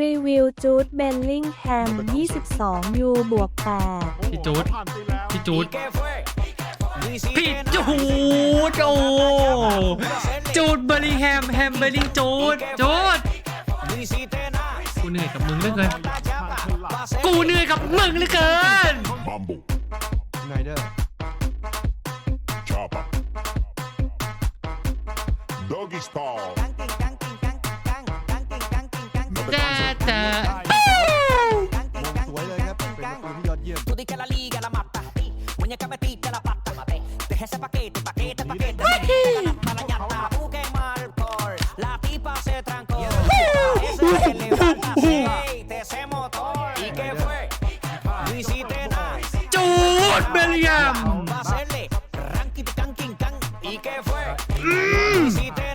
รีวิวจูดเบลลิงแฮม 22 ยูบวก 8 พี่จูดผ่านไปแล้วพี่จูดผิพี่ดจูดโอ้จูดเบอร์ริงแฮมแฮมเบอร์ริงจูดจูดกูเหนื่อยกับมึงเหลือเกินผ่านคนหลังกูเหนื่อยกับมึงเหลือเกิน Mambo, ไงเดอ สวยเลยครับ เป็นประตูที่ยอดเยี่ยม จูดเบลลิแฮม Hacerle ranking, tanking, can. ¿Y qué fue? Hiciste